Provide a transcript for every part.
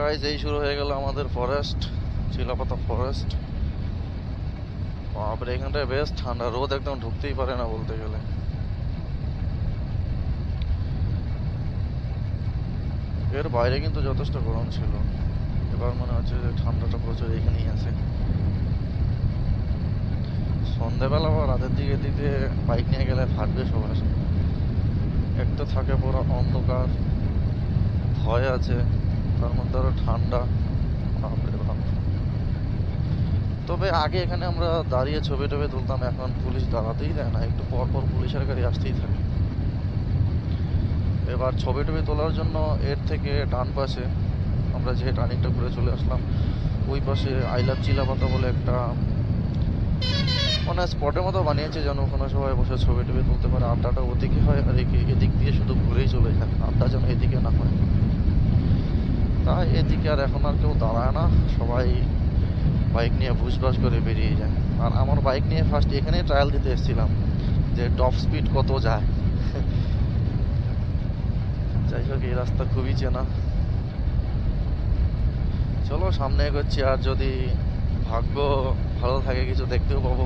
Guys এই শুরু হয়ে গেল আমাদের ফরেস্ট চিলাপাতা ফরেস্ট বাপরে, এখানটায় বেশ ঠান্ডা, রোদ একদম ঢুকতেই পারে না বলতে গেলে। এর বাইরে কিন্তু যথেষ্ট গরম ছিল। এবার মনে হচ্ছে যে ঠান্ডাটা প্রচুর এখানেই আছে। সন্ধেবেলা বা রাতের দিকে দিকে বাইক নিয়ে গেলে ফাটবে সবার। এক তো থাকে পুরো অন্ধকার, ভয় আছে। তার মধ্যে আরও ঠান্ডা। তবে আগে এখানে আমরা দাঁড়িয়ে ছবি টবি তুলতাম, এখন পুলিশ দাঁড়াতেই দেয় না। একটু পর পর পুলিশের গাড়ি আসতেই থাকে। এবার ছবি টবি তোলার জন্য এর থেকে ডান পাশে আমরা যে টার্নিংটা ঘুরে চলে আসলাম, ওই পাশে আই লাভ চিলাপাতা বলে একটা মানে স্পটের মতো বানিয়েছে যেন ওখানে সবাই বসে ছবি টবি তুলতে পারে। আড্ডাটা ওদিকে হয় আর এদিক দিয়ে শুধু ঘুরেই চলে যায়। আড্ডা যেন এদিকে না হয়। তাই এদিকে আর এখন আর কেউ দাঁড়ায় না। সবাই বাইক নিয়ে ভুসভাস করে বেরিয়ে যায়। আর আমার বাইক নিয়ে ফার্স্ট এখানেই ট্রায়াল দিতে এসেছিলাম, যে টপ স্পিড কত যায়। যাই হোক, এই রাস্তা খুবই চেনা। চলো, সামনে এগোচ্ছি, আর যদি ভাগ্য ভালো থাকে, কিছু দেখতেও পাবো।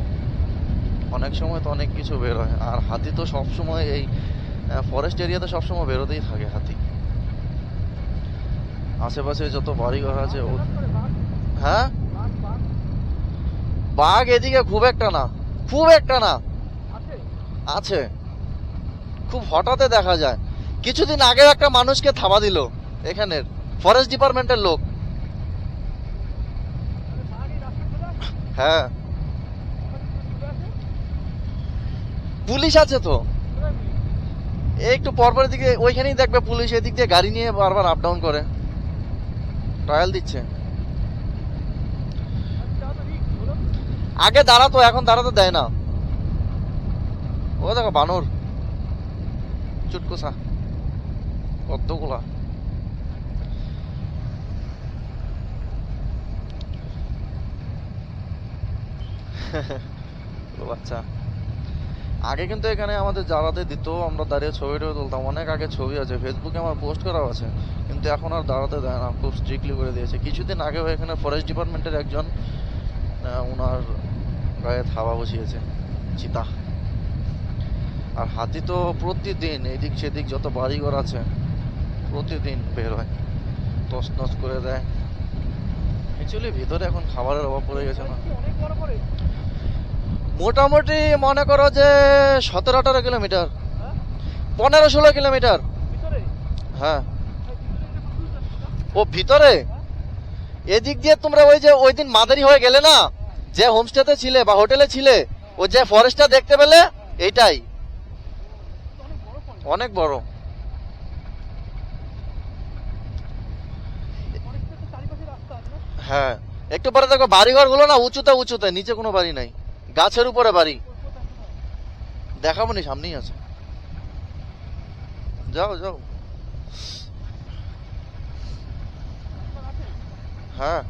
অনেক সময় তো অনেক কিছু বের হয়, আর হাতি তো সব সময় এই ফরেস্ট এরিয়াতে সবসময় বেরোতেই থাকে হাতি। আশেপাশে যত বাড়ি ঘর আছে হ্যাঁ? বাঘ এদিকে খুব একটা না, খুব একটা না। আছে। খুব হঠাৎই দেখা যায়। কিছুদিন আগে একটা মানুষকে থাবা দিল এখানের ফরেস্ট ডিপার্টমেন্টের লোক। হ্যাঁ। পুলিশ আছে তো? একটু পরপরের দিকে ওইখানেই দেখবে পুলিশ, এদিক দিয়ে গাড়ি নিয়ে বারবার আপ ডাউন করে। ট্রায়াল দিচ্ছে। আগে দাঁড়াতো এখন দাঁড়াতে দেয় না। ও দেখো বানর। চুটকুসা কতগুলা। বাচ্চা। আগে কিন্তু এখানে আমাদের জ্বালাতে দিত, আমরা দাঁড়িয়ে ছবি টবি তুলতাম। অনেক আগে ছবি আছে ফেসবুকে আমার পোস্ট করাও আছে। কিন্তু এখন আর দাঁড়াতে দেয় না, খুব স্ট্রিক্টলি করে দিয়েছে। কিছুদিন আগেও এখানে ফরেস্ট ডিপার্টমেন্টের একজন ওনার গায়ে থাবা বসিয়েছে, চিতা। আর হাতি তো প্রতিদিন এদিক সেদিক যত বাড়িঘর আছে, প্রতিদিন বের হয় তস নস করে দেয়। অ্যাকচুয়ালি ভিতরে এখন খাবারের অভাব পড়ে গেছে না। মোটামুটি মনে করো যে সতেরো আঠারো কিলোমিটার। পনেরো ষোলো কিলোমিটার। হ্যাঁ। ও ভিতরে? এদিক দিয়ে তোমরা ওই যে ওই দিন মাদারি হয়ে গেলে না যে হোমস্টেতে ছিলে বা হোটেলে ছিলে ও যে ফরেস্টটা দেখতে পেলে এইটাই। অনেক বড়। হ্যাঁ। একটু পরে দেখো বাড়িঘরগুলো না উঁচুতে উঁচুতে নিচে কোনো বাড়ি নাই। গাছের উপরে বাড়ি। দেখাবো নি, সামনেই আছে। যাও যাও। হ্যাঁ।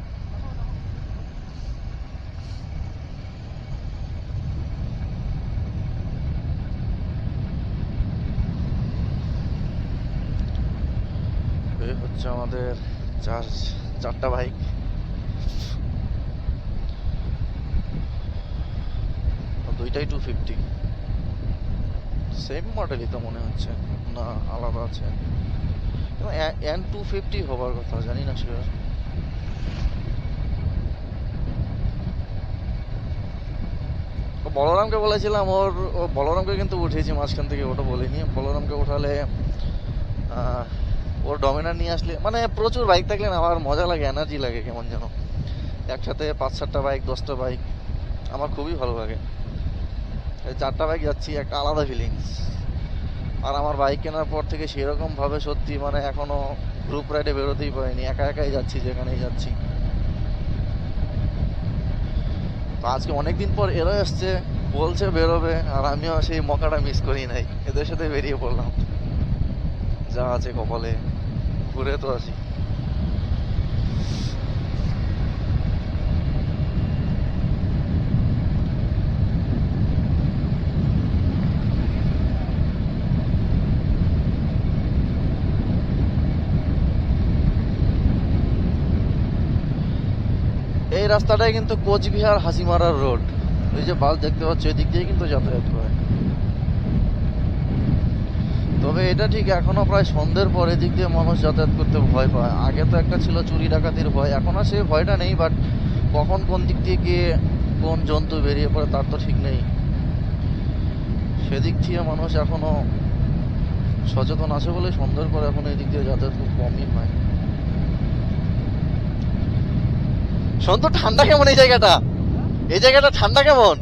হচ্ছে আমাদের চার চারটা বাইক। দুইটাই টু ফিফটি সেম মডেলই তো মনে হচ্ছে। না, আলাদা আছে। এন টু ফিফটি হবার কথা, জানি না শিওর বলরামকে বলেছিলাম, ওর, ও বলরামকে কিন্তু উঠিয়েছি মাঝখান থেকে ওটা বলিনি। বলরামকে উঠালে ওর ডমিনার নিয়ে আসলে মানে প্রচুর বাইক থাকলে না, আমার মজা লাগে এনার্জি লাগে কেমন যেন। একসাথে পাঁচ সাতটা বাইক দশটা বাইক আমার খুবই ভালো লাগে। চারটা বাইক যাচ্ছি, একটা আলাদা ফিলিংস আর আমার বাইক কেনার পর থেকে সেরকম ভাবে সত্যি মানে এখনও গ্রুপ রাইডে বেরোতেই পারিনি। একা একাই যাচ্ছি, যেখানেই যাচ্ছি। তো আজকে অনেকদিন পর এরা এসছে বলছে বেরোবে, আর আমিও সেই মকাটা মিস করি নাই। এদের সাথে বেরিয়ে পড়লাম। যা আছে কপালে, ঘুরে তো আসি। এই রাস্তাটাই কিন্তু কোচবিহার হাসিমারার রোড। ওই যে বাস দেখতে পাচ্ছ, এদিক দিয়ে কিন্তু যাতায়াত করে তবে এটা ঠিক এখনও প্রায় সন্ধ্যের পর এদিক দিয়ে মানুষ যাতায়াত করতে ভয় পায়। আগে তো একটা ছিল চুরি ডাকাতির ভয়, এখন আর সেই ভয়টা নেই বাট কখন কোন দিক দিয়ে গিয়ে কোন জন্তু বেরিয়ে পড়ে তার তো ঠিক নেই। সেদিক থেকে মানুষ এখনও সচেতন আছে বলে সন্ধ্যের পর এখন এই দিক দিয়ে যাতায়াত খুব কমই হয়। সন্তু ঠান্ডা কেমন এই জায়গাটা? এই জায়গাটা ঠান্ডা কেমন?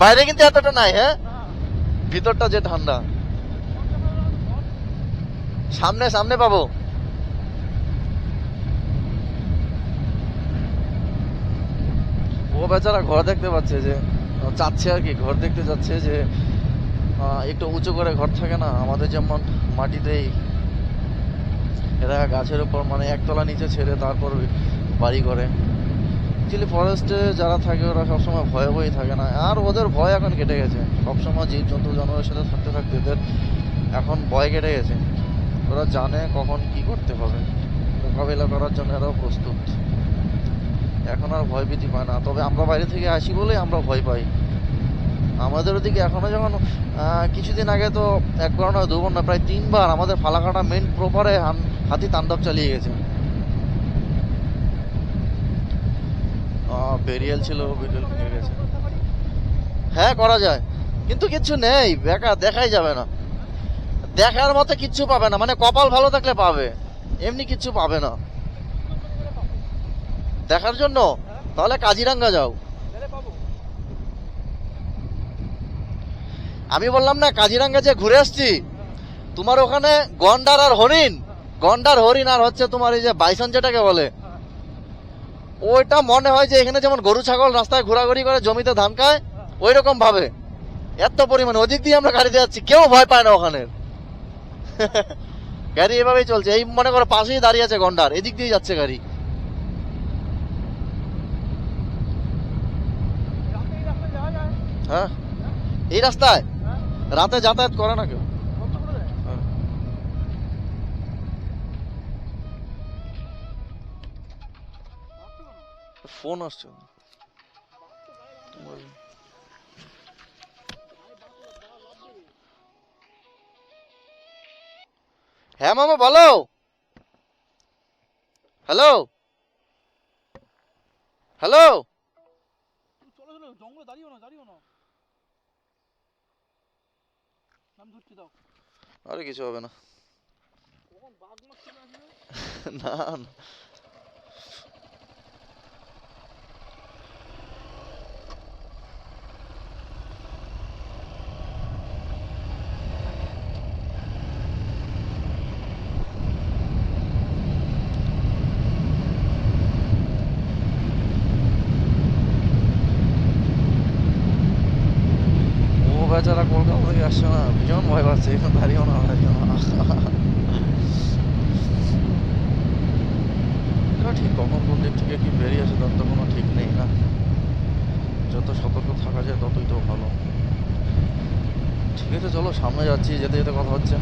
বাইরে কিন্তু এতটা নাই হ্যাঁ? ভিতরটা যে ঠান্ডা। সামনে সামনে পাবো। ও বেচারা ঘর দেখতে পাচ্ছে যে চাচ্ছে আর কি, ঘর দেখতে যাচ্ছে যে একটু উঁচু করে ঘর থাকে না, আমাদের যেমন মাটিতেই। এরা গাছের উপর মানে একতলা নিচে ছেড়ে তারপর বাড়ি করে। অ্যাকচুয়ালি ফরেস্টে যারা থাকে, ওরা সবসময় ভয়ে ভয়ে থাকে না। আর ওদের ভয় এখন কেটে গেছে। সবসময় জীব জন্তু জানোয়ারের সাথে থাকতে থাকতে এদের এখন ভয় কেটে গেছে। ওরা জানে কখন কি করতে হবে। মোকাবিলা করার জন্য এরাও প্রস্তুত। এখন আর ভয় ভীতি পায় না। তবে আমরা বাইরে থেকে আসি বলে আমরা ভয় পাই। আমাদের ওদিকে এখনও যখন কিছুদিন আগে তো একবার নয়, দুবার না প্রায় তিনবার আমাদের ফালাকাটা মেন প্রপারে হাতি তাণ্ডব চালিয়ে গেছে। বেরিয়াল ছিল বেরিয়াল ভেঙে গেছে। হ্যাঁ করা যায়। কিন্তু কিচ্ছু নেই, বেকার, দেখাই যাবে না। দেখার মতো কিচ্ছু পাবে না মানে কপাল ভালো থাকলে পাবে। এমনি কিচ্ছু পাবে না। দেখার জন্য? তাহলে কাজিরাঙ্গা যাও। আমি বললাম না, কাজিরাঙ্গা যে ঘুরে আসছি, তোমার ওখানে গন্ডার আর হরিণ। গন্ডার, হরিণ আর হচ্ছে তোমার এই যে বাইসন যেটাকে বলে ওইটা মনে হয় যে এখানে যেমন গরু, ছাগল রাস্তায় ঘোরাঘুরি করে, জমিতে ধান খায় ওই রকম ভাবে। এত পরিমাণে, ওদিক দিয়ে আমরা গাড়িতে যাচ্ছি, কেউ ভয় পায় না ওখানে। গাড়ি এভাবেই চলছে। এই মনে করো পাশেই দাঁড়িয়ে আছে গন্ডার, এদিক দিয়ে যাচ্ছে গাড়ি। হ্যাঁ? এই রাস্তায়? রাতে যাতায়াত করে না কেউ? ফোন আসছে হ্যাঁ মামা বলো। হ্যালো। হ্যালো। আরে কিছু হবে না না। বেচারা কলকাতা থেকে আসছে না। ভীষণ ভয় পাচ্ছে, এখানে দাঁড়িয়েও না দাঁড়িয়েও না। ঠিক কখন কোন দিক থেকে কি বেরিয়ে আসে তার তো কোনো ঠিক নেই না। যত সতর্ক থাকা যায় ততই তো ভালো। ঠিক আছে, চলো সামনে যাচ্ছি, যেতে যেতে কথা হচ্ছে।